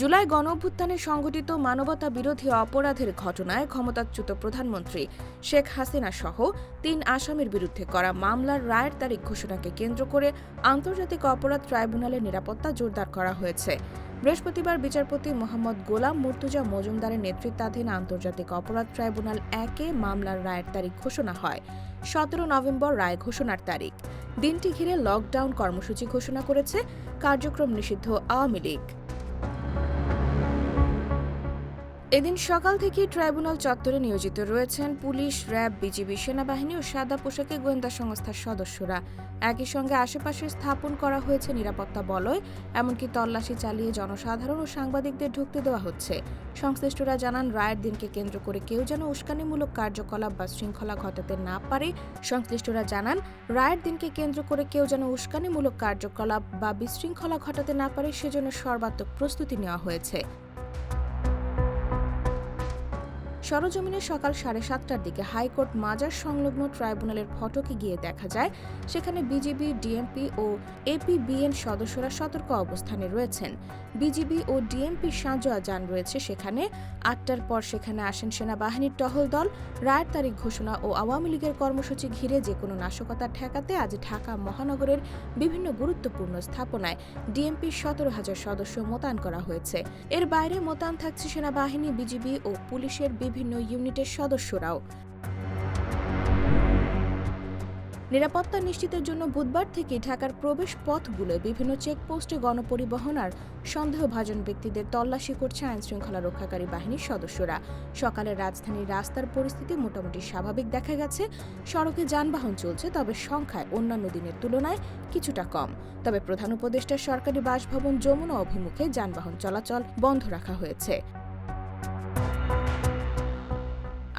জুলাই গণ অভ্যুত্থানে সংঘটিত মানবতা বিরোধী অপরাধের ঘটনায় ক্ষমতাচ্যুত প্রধানমন্ত্রী শেখ হাসিনা সহ তিন আসামির বিরুদ্ধে করা মামলার রায়ের তারিখ ঘোষণাকে কেন্দ্র করে আন্তর্জাতিক অপরাধ ট্রাইব্যুনালের নিরাপত্তা জোরদার করা হয়েছে। বৃহস্পতিবার বিচারপতি মোহাম্মদ গোলাম মুর্তুজা মজুমদারের নেতৃত্বাধীন আন্তর্জাতিক অপরাধ ট্রাইব্যুনাল একে মামলার রায়ের তারিখ ঘোষণা হয়। সতেরো নভেম্বর রায় ঘোষণার তারিখ। দিনটি ঘিরে লকডাউন কর্মসূচি ঘোষণা করেছে কার্যক্রম নিষিদ্ধ আওয়ামী লীগ। এদিন সকাল থেকেই ট্রাইব্যুনাল চত্বরে নিয়োজিত রয়েছেন পুলিশ, র্যাব, বিজিবি সেনাবাহিনী ও সাদা পোশাকে গোয়েন্দা সংস্থার সদস্যরা। একই সঙ্গে আশেপাশে স্থাপন করা হয়েছে নিরাপত্তা বলয়, এমনকি তল্লাশি চালিয়ে জনসাধারণ ও সাংবাদিকদের ঢুকতে দেওয়া হচ্ছে। সংশ্লিষ্টরা জানান, রায়ের দিনকে কেন্দ্র করে কেউ যেন উস্কানিমূলক কার্যকলাপ বা শৃঙ্খলা ঘটাতে না পারে। সংশ্লিষ্টরা জানান, রায়ের দিনকে কেন্দ্র করে কেউ যেন উস্কানিমূলক কার্যকলাপ বা বিশৃঙ্খলা ঘটাতে না পারে, সেজন্য সর্বাত্মক প্রস্তুতি নেওয়া হয়েছে। সরজমিনে সকাল সাড়ে সাতটার দিকে হাইকোর্ট মাজার সংলগ্ন ট্রাইব্যুনালের ফটকে গিয়ে দেখা যায়, সেখানে বিজিবি, ডিএমপি ও এপিবিএন সদস্যরা সতর্ক অবস্থানে রয়েছেন। বিজিবি ও ডিএমপি সাঁজোয়া যান রয়েছে সেখানে। আটটার পর সেখানে আসেন সেনাবাহিনীর টহল দল। রায়ের তারিখ ঘোষণা ও আওয়ামী লীগের কর্মসূচি ঘিরে যে কোনো নাশকতা ঠেকাতে আজ ঢাকা মহানগরের বিভিন্ন গুরুত্বপূর্ণ স্থাপনায় ডিএমপির সতেরো হাজার সদস্য মোতায়েন করা হয়েছে। এর বাইরে মোতায়েন থাকছে সেনাবাহিনী, বিজিবি ও পুলিশের বিভিন্ন ইউনিটের সদস্যরাও। নিরাপত্তা নিশ্চিতের জন্য বুধবার থেকে ঢাকার প্রবেশ পথগুলোয় বিভিন্ন চেকপোস্টে গণপরিবহন আর সন্দেহভাজন ব্যক্তিদের তল্লাশি করছে আইন শৃঙ্খলা রক্ষাকারী বাহিনীর সদস্যরা। সকালে রাজধানীর রাস্তার পরিস্থিতি মোটামুটি স্বাভাবিক দেখা গেছে। সড়কে যানবাহন চলছে, তবে সংখ্যায় অন্যান্য দিনের তুলনায় কিছুটা কম। তবে প্রধান উপদেষ্টার সরকারি বাসভবন যমুনা অভিমুখে যানবাহন চলাচল বন্ধ রাখা হয়েছে।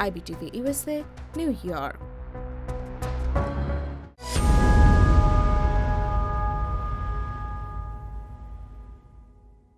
IBTV USA, New York.